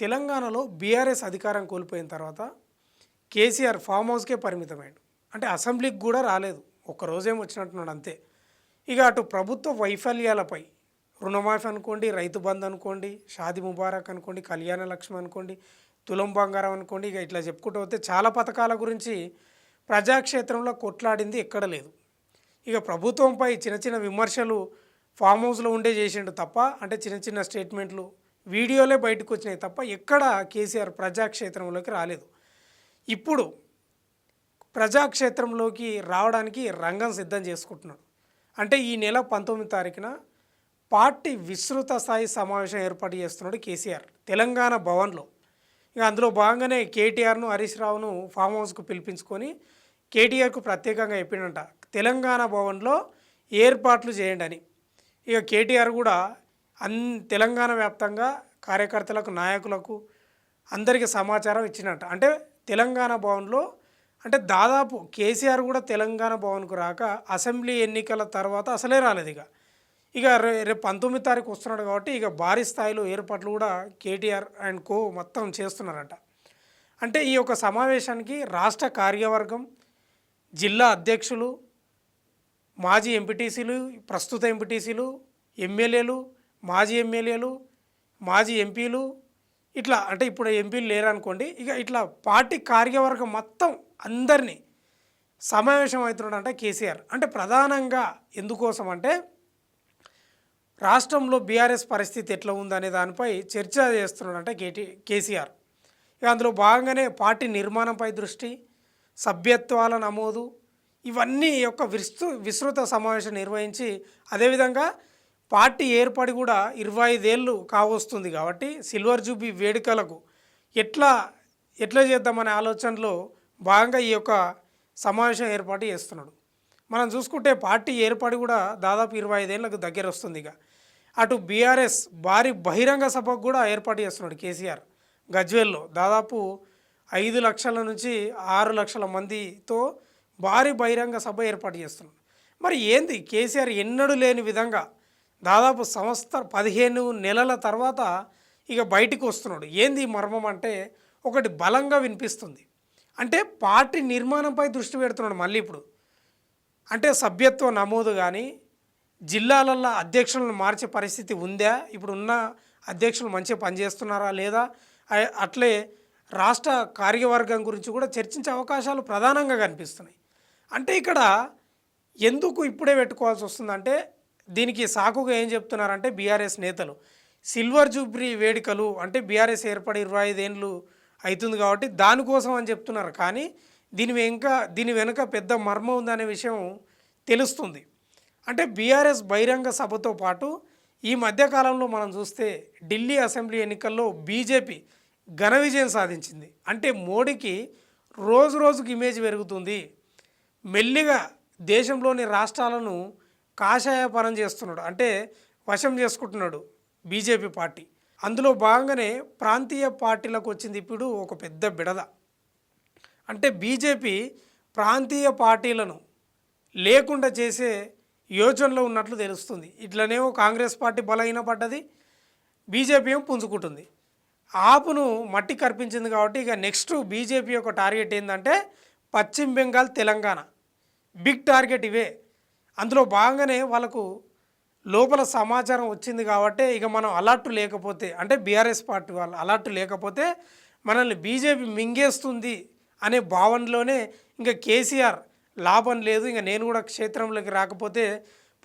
తెలంగాణలో బీఆర్ఎస్ అధికారం కోల్పోయిన తర్వాత కేసీఆర్ ఫామ్ హౌస్కే పరిమితమైండు. అంటే అసెంబ్లీకి కూడా రాలేదు. ఒక్కరోజేం వచ్చినట్టున్నాడు అంతే. ఇక అటు ప్రభుత్వ వైఫల్యాలపై రుణమాఫీ అనుకోండి రైతు బంధు అనుకోండి షాది ముబారక్ అనుకోండి కళ్యాణ లక్ష్మి అనుకోండి తులం బంగారం అనుకోండి ఇక ఇట్లా చెప్పుకుంటూ పోతే చాలా పథకాల గురించి ప్రజాక్షేత్రంలో కొట్లాడింది ఎక్కడ లేదు. ఇక ప్రభుత్వంపై చిన్న చిన్న విమర్శలు ఫామ్ హౌస్లో ఉండే చేసిండు తప్ప అంటే చిన్న చిన్న స్టేట్మెంట్లు వీడియోలే బయటకు వచ్చినాయి తప్ప ఎక్కడ కేసీఆర్ ప్రజాక్షేత్రంలోకి రాలేదు. ఇప్పుడు ప్రజాక్షేత్రంలోకి రావడానికి రంగం సిద్ధం చేసుకుంటున్నాడు. అంటే ఈ నెల పంతొమ్మిది తారీఖున పార్టీ విస్తృత స్థాయి సమావేశం ఏర్పాటు చేస్తున్నాడు కేసీఆర్ తెలంగాణ భవన్లో. ఇక అందులో భాగంగానే కేటీఆర్ను హరీష్ రావును ఫామ్ హౌస్కు పిలిపించుకొని కేటీఆర్కు ప్రత్యేకంగా చెప్పిండంట తెలంగాణ భవన్లో ఏర్పాట్లు చేయండి అని. ఇక కేటీఆర్ కూడా అన్ తెలంగాణ వ్యాప్తంగా కార్యకర్తలకు నాయకులకు అందరికీ సమాచారం ఇచ్చినట్టు. అంటే తెలంగాణ భవన్లో అంటే దాదాపు కేసీఆర్ కూడా తెలంగాణ భవన్కు రాక అసెంబ్లీ ఎన్నికల తర్వాత అసలే రాలేదు ఇక. ఇక రే రేపు పంతొమ్మిది తారీఖు వస్తున్నాడు కాబట్టి ఇక భారీ స్థాయిలో ఏర్పాట్లు కూడా కేటీఆర్ అండ్ కో మొత్తం చేస్తున్నారట. అంటే ఈ యొక్క సమావేశానికి రాష్ట్ర కార్యవర్గం జిల్లా అధ్యక్షులు మాజీ ఎంపీటీసీలు ప్రస్తుత ఎంపీటీసీలు ఎమ్మెల్యేలు మాజీ ఎమ్మెల్యేలు మాజీ ఎంపీలు ఇట్లా అంటే ఇప్పుడు ఎంపీలు లేరనుకోండి ఇక ఇట్లా పార్టీ కార్యవర్గం మొత్తం అందరినీ సమావేశం అవుతున్నాడంటే కేసీఆర్. అంటే ప్రధానంగా ఎందుకోసం అంటే రాష్ట్రంలో బీఆర్ఎస్ పరిస్థితి ఎట్లా ఉందనే దానిపై చర్చ చేస్తున్నాడంటే కేటీ కేసీఆర్. ఇక అందులో భాగంగానే పార్టీ నిర్మాణంపై దృష్టి సభ్యత్వాల నమోదు ఇవన్నీ యొక్క విస్తృ విస్తృత సమావేశం నిర్వహించి అదేవిధంగా పార్టీ ఏర్పడి కూడా ఇరవై ఐదేళ్ళు కావస్తుంది కాబట్టి సిల్వర్ జూబీ వేడుకలకు ఎట్లా ఎట్లా చేద్దామనే ఆలోచనలో భాగంగా ఈ యొక్క సమావేశం ఏర్పాటు చేస్తున్నాడు. మనం చూసుకుంటే పార్టీ ఏర్పడి కూడా దాదాపు ఇరవై ఐదేళ్ళకు దగ్గర వస్తుంది ఇక. అటు బీఆర్ఎస్ భారీ బహిరంగ సభకు కూడా ఏర్పాటు చేస్తున్నాడు కేసీఆర్. గజ్వేల్లో దాదాపు ఐదు లక్షల నుంచి ఆరు లక్షల మందితో భారీ బహిరంగ సభ ఏర్పాటు చేస్తున్నాడు. మరి ఏంది? కేసీఆర్ ఎన్నడూ లేని విధంగా దాదాపు సంవత్సర పదిహేను నెలల తర్వాత ఇక బయటికి వస్తున్నాడు. ఏంది మర్మం అంటే ఒకటి బలంగా వినిపిస్తుంది. అంటే పార్టీ నిర్మాణంపై దృష్టి పెడుతున్నాడు మళ్ళీ ఇప్పుడు. అంటే సభ్యత్వ నమోదు కానీ జిల్లాలల్లో అధ్యక్షులను మార్చే పరిస్థితి ఉందా? ఇప్పుడు ఉన్న అధ్యక్షులు మంచిగా పనిచేస్తున్నారా లేదా? అట్లే రాష్ట్ర కార్యవర్గం గురించి కూడా చర్చించే అవకాశాలు ప్రధానంగా కనిపిస్తున్నాయి. అంటే ఇక్కడ ఎందుకు ఇప్పుడే పెట్టుకోవాల్సి వస్తుందంటే దీనికి సాకుగా ఏం చెప్తున్నారంటే బీఆర్ఎస్ నేతలు. సిల్వర్ జూబ్లీ వేడుకలు అంటే బీఆర్ఎస్ ఏర్పడి ఇరవై ఐదేళ్ళు అవుతుంది కాబట్టి దానికోసం అని చెప్తున్నారు. కానీ దీని వెనుక దీని వెనుక పెద్ద మర్మం ఉందనే విషయం తెలుస్తుంది. అంటే బీఆర్ఎస్ బహిరంగ సభతో పాటు ఈ మధ్యకాలంలో మనం చూస్తే ఢిల్లీ అసెంబ్లీ ఎన్నికల్లో బీజేపీ ఘన విజయం సాధించింది. అంటే మోడీకి రోజు రోజుకి ఇమేజ్ పెరుగుతుంది. మెల్లిగా దేశంలోని రాష్ట్రాలను కాషాయపరం చేస్తున్నాడు. అంటే వశం చేసుకుంటున్నాడు బీజేపీ పార్టీ. అందులో భాగంగానే ప్రాంతీయ పార్టీలకు వచ్చింది ఇప్పుడు ఒక పెద్ద బిడద. అంటే బీజేపీ ప్రాంతీయ పార్టీలను లేకుండా చేసే యోచనలో ఉన్నట్లు తెలుస్తుంది. ఇట్లనేమో కాంగ్రెస్ పార్టీ బలహీనపడ్డది బీజేపీ ఏమో పుంజుకుంటుంది. ఆపును మట్టి కర్పించింది కాబట్టి ఇక నెక్స్ట్ బీజేపీ యొక్క టార్గెట్ ఏంటంటే పశ్చిమ బెంగాల్ తెలంగాణ. బిగ్ టార్గెట్ ఇవే. అందులో భాగంగానే వాళ్ళకు లోపల సమాచారం వచ్చింది కాబట్టి ఇక మనం అలర్ట్ లేకపోతే అంటే బీఆర్ఎస్ పార్టీ వాళ్ళు అలర్ట్ లేకపోతే మనల్ని బీజేపీ మింగేస్తుంది అనే భావనలోనే ఇంకా కేసీఆర్ లాభం లేదు ఇంకా నేను కూడా క్షేత్రంలోకి రాకపోతే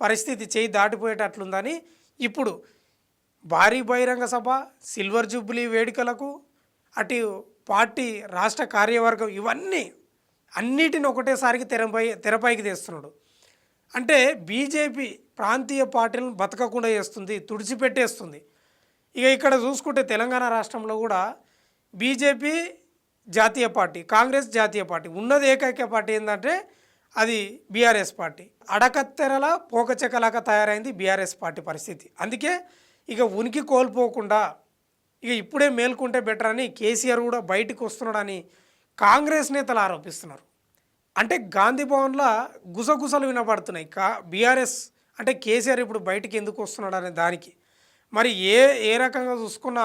పరిస్థితి చేయి దాటిపోయేటట్లుందని ఇప్పుడు భారీ బహిరంగ సభ సిల్వర్ జూబ్లీ వేడుకలకు అటు పార్టీ రాష్ట్ర కార్యవర్గం ఇవన్నీ అన్నిటిని ఒకటేసారికి తెరపై తెరపైకి తెస్తున్నాడు. అంటే బీజేపీ ప్రాంతీయ పార్టీలను బతకకుండా చేస్తుంది తుడిచిపెట్టేస్తుంది. ఇక ఇక్కడ చూసుకుంటే తెలంగాణ రాష్ట్రంలో కూడా బీజేపీ జాతీయ పార్టీ కాంగ్రెస్ జాతీయ పార్టీ ఉన్నది ఏకైక పార్టీ ఏంటంటే అది బీఆర్ఎస్ పార్టీ. అడకత్తెరల పోకచెక్కలాగా తయారైంది బీఆర్ఎస్ పార్టీ పరిస్థితి. అందుకే ఇక ఉనికి కోల్పోకుండా ఇక ఇప్పుడే మేల్కుంటే బెటర్ అని కేసీఆర్ కూడా బయటకు వస్తున్నాడని కాంగ్రెస్ నేతలు ఆరోపిస్తున్నారు. అంటే గాంధీ భవన్లో గుసగుసలు వినబడుతున్నాయి కా బీఆర్ఎస్ అంటే కేసీఆర్ ఇప్పుడు బయటికి ఎందుకు వస్తున్నాడు అనే దానికి. మరి ఏ ఏ రకంగా చూసుకున్నా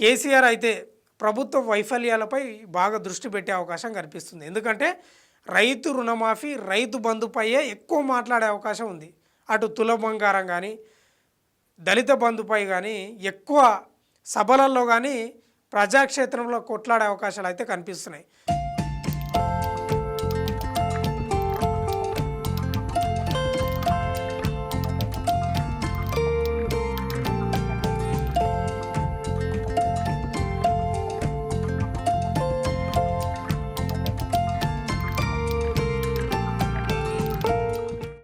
కేసీఆర్ అయితే ప్రభుత్వ వైఫల్యాలపై బాగా దృష్టి పెట్టే అవకాశం కనిపిస్తుంది. ఎందుకంటే రైతు రుణమాఫీ రైతు బంధుపైయే ఎక్కువ మాట్లాడే అవకాశం ఉంది. అటు తుల బంగారం కానీ దళిత బంధుపై కానీ ఎక్కువ సభలలో కానీ ప్రజాక్షేత్రంలో కొట్లాడే అవకాశాలు అయితే కనిపిస్తున్నాయి.